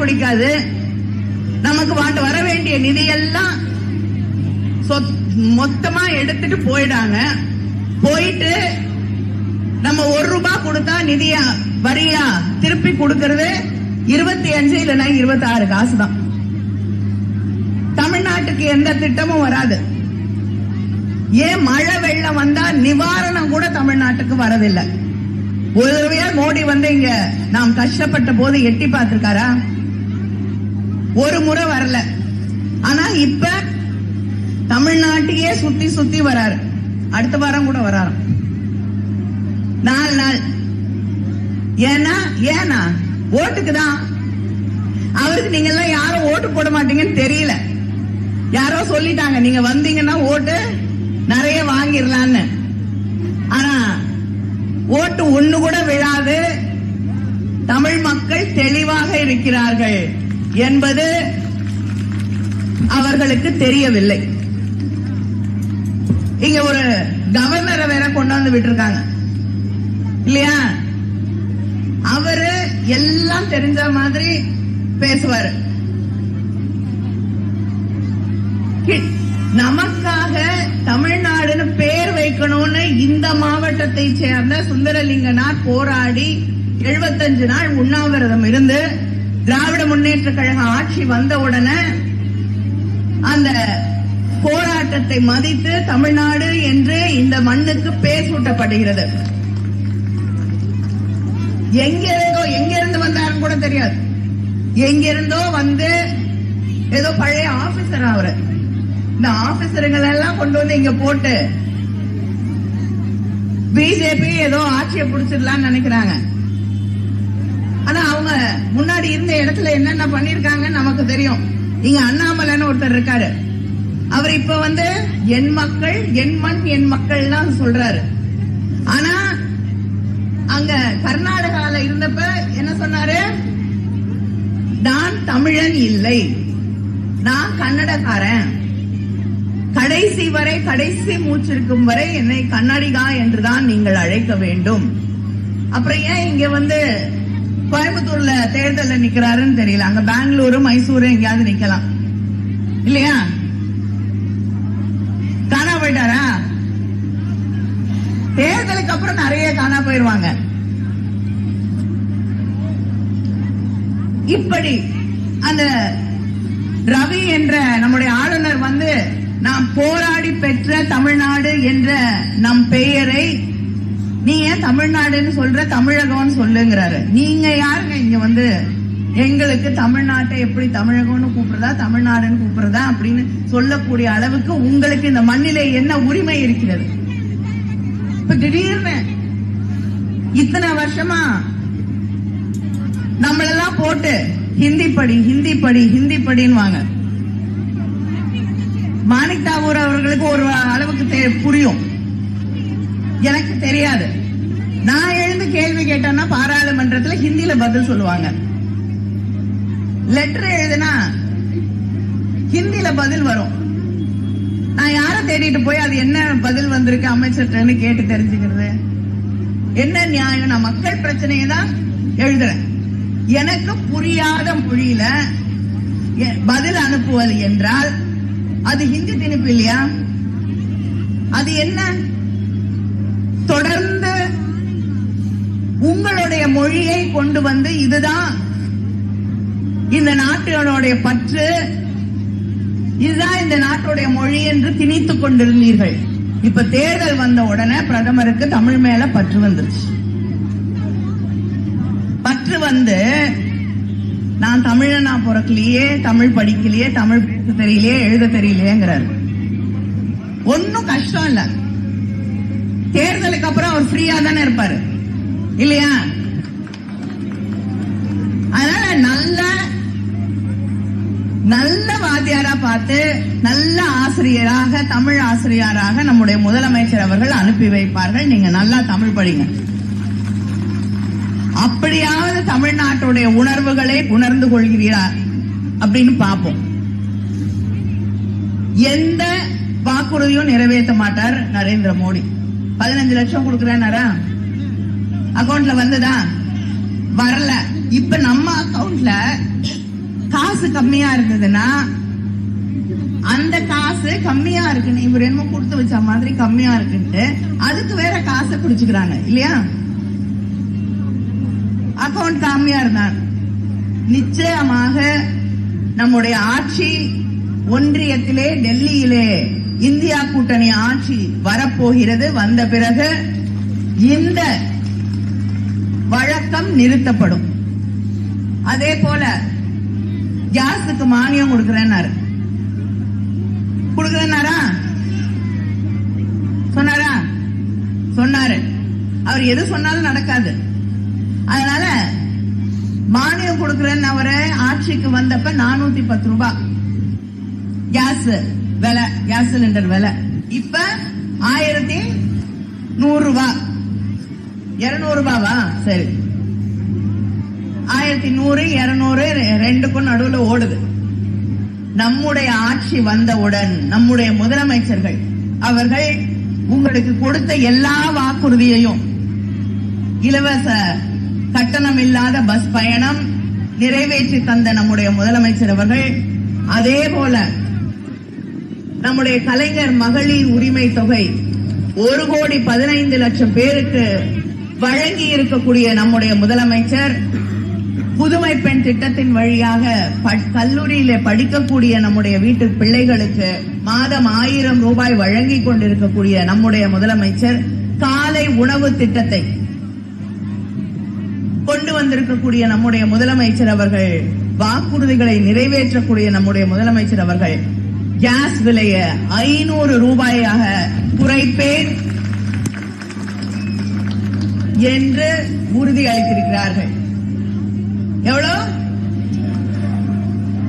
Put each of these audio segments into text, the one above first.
பிடிக்காது. நமக்கு வாட்டு வர வேண்டிய நிதியெல்லாம் மொத்தமா எடுத்துட்டு போயிடாங்க. போயிட்டு நம்ம ஒரு ரூபாய் கொடுத்தா நிதியா வரியா திருப்பி கொடுக்கறது இருபத்தி அஞ்சு இல்லைன்னா இருபத்தி ஆறு காசு தான் தமிழ்நாட்டுக்கு எந்த திட்டமும் வராது. ஏன் மழை வெள்ளம் வந்தா நிவாரணம் கூட தமிழ்நாட்டுக்கு வரதில்லை. ஒரு தடவையா மோடி வந்து இங்க நாம் கஷ்டப்பட்ட போது எட்டி பார்த்திருக்காரா? ஒரு முறை வரல. ஆனா இப்ப தமிழ்நாட்டையே சுத்தி சுத்தி வராரு. அடுத்த வாரம் கூட வராரு நாலு நாள். ஏன்னா ஏன்னா ஓட்டுக்கு தான் அவருக்கு நீங்க எல்லாம் யாரும் ஓட்டு போட மாட்டீங்கன்னு தெரியல. யாரோ சொல்லிட்டாங்க நீங்க வந்தீங்கன்னா ஓட்டு நிறைய வாங்கிடலான்னு. ஆனா ஓட்டு ஒண்ணு கூட விழாது. தமிழ் மக்கள் தெளிவாக இருக்கிறார்கள். என்பது அவர்களுக்கு தெரியவில்லை. இங்க ஒரு கவர்னரை வேற கொண்டாந்து விட்டுருக்காங்க. இல்லையா? அவரு எல்லாம் தெரிஞ்ச மாதிரி பேசுவாரு. நமக்காக தமிழ்நாடுன்னு பேர் வைக்கணும்னு இந்த மாவட்டத்தை சேர்ந்த சுந்தரலிங்கனார் போராடி 75 நாள் உண்ணாவிரதம் இருந்து திராவிட முன்னேற்ற கழக ஆட்சி வந்த உடனே அந்த போராட்டத்தை மதித்து தமிழ்நாடு என்று இந்த மண்ணுக்கு பேர் சூட்டப்படுகிறது. எங்கிருந்தோ எங்க இருந்து வந்தாருன்னு கூட தெரியாது. எங்க இருந்தோ வந்து ஏதோ பழைய ஆபீசர் அவரு. இந்த ஆபீசருங்களை எல்லாம் கொண்டு வந்து இங்க போட்டு பிஜேபி ஏதோ ஆட்சியை பிடிச்சிடலாம்னு நினைக்கிறாங்க. ஆனா அவங்க முன்னாடி இருந்த இடத்துல என்னென்ன பண்ணிருக்காங்கன்னு நமக்கு தெரியும். இங்க அண்ணாமலைன்னு ஒருத்தர் இருக்காரு. அவர் இப்ப வந்து என் மக்கள் என் மண் என் மக்கள் தான் சொல்றாரு. ஆனா அங்க கர்நாடகால இருந்தப்ப என்ன சொன்னாரு? நான் தமிழன் இல்லை. நான் கன்னடக்காரன். கடைசி வரை கடைசி மூச்சிருக்கும் வரை என்னை கண்ணாடிகா என்றுதான் நீங்கள் அழைக்க வேண்டும். அப்புறம் ஏன் இங்க வந்து கோயம்புத்தூர்ல தேர்தல்ல நிக்கிறாருன்னு தெரியல. அங்க பெங்களூரு மைசூரு எங்கேயாவது நிக்கலாம். இல்லையா? காணா போயிட்டாரா? தேர்தலுக்கு அப்புறம் நிறைய காணா போயிருவாங்க. இப்படி அந்த ரவி என்ற நம்முடைய ஆளுநர் வந்து நாம் போராடி பெற்ற தமிழ்நாடு என்ற நம் பெயரை நீ ஏன் தமிழ்நாடுன்னு சொல்ற தமிழகம்னு சொல்லுங்கிறாரு. நீங்க யாருங்க இங்க வந்து எங்களுக்கு தமிழ்நாட்டை எப்படி தமிழகம்னு கூப்பிடுறதா தமிழ்நாடுன்னு கூப்பிடுறதா அப்படின்னு சொல்லக்கூடிய அளவுக்கு உங்களுக்கு இந்த மண்ணிலே என்ன உரிமை இருக்கிறது? இப்ப திடீர்னு இத்தனை வருஷமா நம்மளெல்லாம் போட்டு ஹிந்தி படி ஹிந்தி படி ஹிந்தி படின்னு வாங்க மாணிக் தாகூர் அவர்களுக்கு ஒரு அளவுக்கு புரியும். எனக்கு தெரியாது. நான் எழுந்து கேள்வி கேட்டேன்னா பாராளுமன்றத்துல ஹிந்தியில பதில் சொல்லுவாங்க. லெட்டர் எழுதுனா ஹிந்தில பதில் வரும். நான் யார தேடிட்டு போய் அது என்ன பதில் வந்திருக்கு அமைச்சர்கிட்டன்னு கேட்டு தெரிஞ்சுக்கிறது? என்ன நியாயம்? நான் மக்கள் பிரச்சனையை தான் எழுதுறேன். எனக்கு புரியாத மொழியில எ- பதில் அனுப்புவது என்றால் அது ஹிந்தி திணிப்பு இல்லையா? அது என்ன? தொடர்ந்து உங்களுடைய மொழியை கொண்டு வந்து இதுதான். இந்த நாட்டினுடைய பற்று இதுதான் இந்த நாட்டுடைய மொழி என்று திணித்துக் கொண்டிருந்தீர்கள். இப்ப தேர்தல் வந்த உடனே பிரதமருக்கு தமிழ் மேல பற்று வந்துருச்சு. பற்று வந்து நான் தமிழனா பிறக்கலையே தமிழ் படிக்கலையே தமிழ் பேச தெரியலையே எழுத தெரியலையேங்கிறார். ஒன்னும் கஷ்டம் இல்ல. தேர்தலுக்கு அப்புறம் அவர் ஃப்ரீயா தானே இருப்பாரு. இல்லையா? அதனால நல்ல நல்ல வாத்தியாரா பார்த்து நல்ல ஆசிரியராக தமிழ் ஆசிரியராக நம்முடைய முதலமைச்சர் அவர்கள் அனுப்பி வைப்பார்கள். நீங்க நல்லா தமிழ் படிங்க. அப்படியாவது தமிழ்நாட்டுடைய உணர்வுகளை உணர்ந்து கொள்கிறீரா அப்படின்னு பார்ப்போம். எந்த வாக்குறுதியும் நிறைவேற்ற மாட்டார் நரேந்திர மோடி. பதினஞ்சு லட்சம் கொடுக்கிறேன்னாரா அக்கௌண்ட்ல வந்ததா? வரல. இப்ப நம்ம அக்கௌண்ட்ல காசு கம்மியா இருந்ததுன்னா அந்த காசு கம்மியா இருக்குன்னு இவர் என்னமோ கொடுத்து வச்ச மாதிரி கம்மியா இருக்குன்ட்டு அதுக்கு வேற காசை குடிச்சுக்கிறாங்க இல்லையா? அக்கவுண்ட் கம்மியா இருந்தாங்க நிச்சயமாக நம்முடைய ஆட்சி ஒன்றியத்திலே டெல்லியிலே இந்தியா கூட்டணி ஆட்சி வரப்போகிறது. வந்த பிறகு இந்த வழக்கம் நிறுத்தப்படும். அதே போல கேஸுக்கு மானியம் கொடுக்கிறேன்னாரு. கொடுக்கிறேன்னாரா? சொன்னாரா? சொன்னாரு. அவர் எது சொன்னாலும் நடக்காது. அதனால மானியம் கொடுக்கிறேன்னு அவரு ஆட்சிக்கு வந்தப்ப நானூத்தி பத்து ரூபாய் கேஸ் விலை கேஸ் சிலிண்டர் விலை. இப்ப ஆயிரத்தி நூறு ரூபாய் இருநூறு ரூபாவா சரி. ஆயிரத்தி நூறு இருநூறு ரெண்டுக்கும் நடுவுல ஓடுது. நம்முடைய ஆட்சி வந்தவுடன் நம்முடைய முதலமைச்சர்கள் அவர்கள் உங்களுக்கு கொடுத்த எல்லா வாக்குறுதியையும் இலவச கட்டணம் இல்லாத பஸ் பயணம் நிறைவேற்றி தந்த நம்முடைய முதலமைச்சர் அவர்கள் அதே போல நம்முடைய கலைஞர் மகளிர் உரிமை தொகை ஒரு கோடி பதினைந்து லட்சம் பேருக்கு வழங்கி இருக்கக்கூடிய நம்முடைய முதலமைச்சர் புதுமை பெண் திட்டத்தின் வழியாக கல்லூரியில படிக்கக்கூடிய நம்முடைய வீட்டு பிள்ளைகளுக்கு மாதம் ஆயிரம் ரூபாய் வழங்கி கொண்டிருக்கக்கூடிய நம்முடைய முதலமைச்சர் காலை உணவு திட்டத்தை கொண்டு வந்திருக்கக்கூடிய நம்முடைய முதலமைச்சர் அவர்கள் வாக்குறுதிகளை நிறைவேற்றக்கூடிய நம்முடைய முதலமைச்சர் அவர்கள் கேஸ் விலையை ஐநூறு ரூபாயாக குறைப்பேன். என்று உறுதி அளித்திருக்கிறார்கள். எவ்வளோ?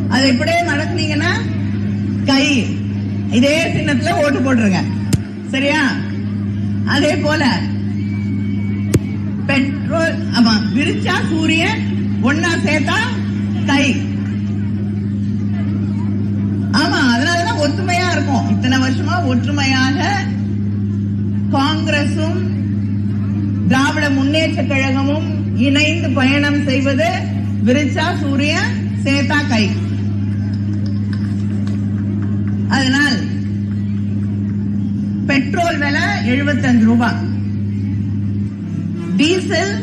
அது இப்படியே நடக்குனீங்கன்னா கை. இதே சின்னத்துல ஓட்டு போட்டுருங்க. சரியா? அதே போல பெட்ரோல் ஆமா விரிச்சா சூரியன் ஒன்னா சேர்த்தா கை. ஆமா அதனாலதான் ஒற்றுமையா இருக்கும். இத்தனை வருஷமா ஒற்றுமையாக காங்கிரசும் திராவிட முன்னேற்ற கழகமும் இணைந்து பயணம் செய்வது விரிச்சா சூரியன் சேதா கை. அதனால் பெட்ரோல் விலை 75 ரூபாய் டீசல்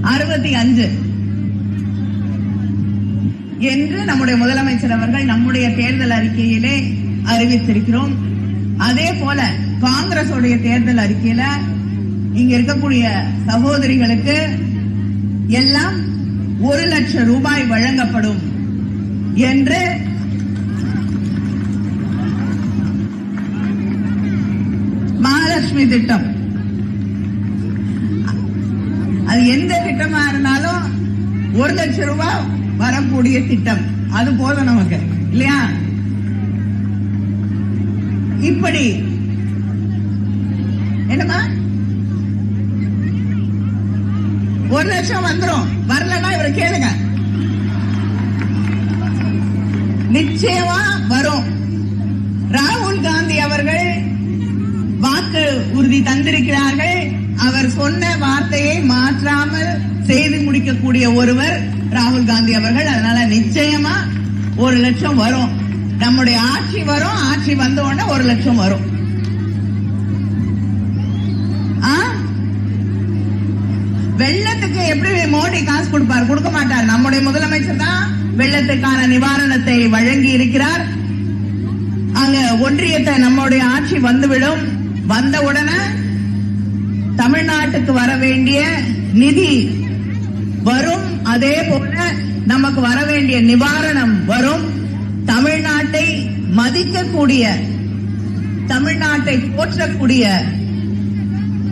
அறுபத்தி அஞ்சு. என்று நம்முடைய முதலமைச்சர் அவர்கள் நம்முடைய தேர்தல் அறிக்கையிலே அறிவித்திருக்கிறோம். அதே போல காங்கிரஸ் உடைய தேர்தல் அறிக்கையில இங்க இருக்கக்கூடிய சகோதரிகளுக்கு எல்லாம் ஒரு லட்சம் ரூபாய் வழங்கப்படும் என்று மகாலட்சுமி திட்டம். அது எந்த திட்டமா இருந்தாலும் ஒரு லட்சம் ரூபாய் வரக்கூடிய திட்டம். அது போதும் நமக்கு இல்லையா? இப்படி வேணுமா ஒரு லட்சம் வந்துரும். வரலன்னா இவரை கேளுங்க. நிச்சயமா வரும். ராகுல் காந்தி அவர்கள் வாக்கு உறுதி தந்திருக்கிறார்கள். அவர் சொன்ன வார்த்தையை மாற்றாமல் செய்து முடிக்கக்கூடிய ஒருவர் ராகுல் காந்தி அவர்கள். அதனால நிச்சயமா ஒரு லட்சம் வரும். நம்முடைய ஆட்சி வரும். ஆட்சி வந்த உடனே ஒரு லட்சம் வரும். வெள்ளத்துக்கு எப்படி மோடி காசு கொடுப்பார்? கொடுக்க மாட்டார். நம்முடைய முதலமைச்சர் தான் வெள்ளத்துக்கான நிவாரணத்தை வழங்கி இருக்கிறார். அங்க ஒன்றியத்தை நம்முடைய ஆட்சி வந்துவிடும். வந்த உடனே தமிழ்நாட்டுக்கு வர வேண்டிய நிதி வரும். அதே போல நமக்கு வர வேண்டிய நிவாரணம் வரும். தமிழ்நாட்டை மதிக்கக்கூடிய தமிழ்நாட்டை போற்றக்கூடிய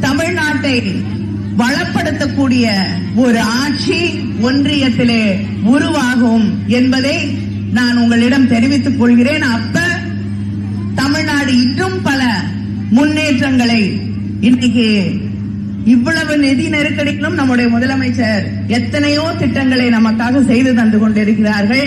தமிழ்நாட்டை வளப்படுத்தக்கூடிய ஒரு ஆட்சி ஒன்றியத்திலே உருவாகும் என்பதை நான் உங்களிடம் தெரிவித்துக் கொள்கிறேன். அப்ப தமிழ்நாடு இன்னும் பல முன்னேற்றங்களை இன்னைக்கு இவ்வளவு நிதி நெருக்கடிகளும் நம்முடைய முதலமைச்சர் எத்தனையோ திட்டங்களை நமக்காக செய்து தந்து கொண்டிருக்கிறார்கள்.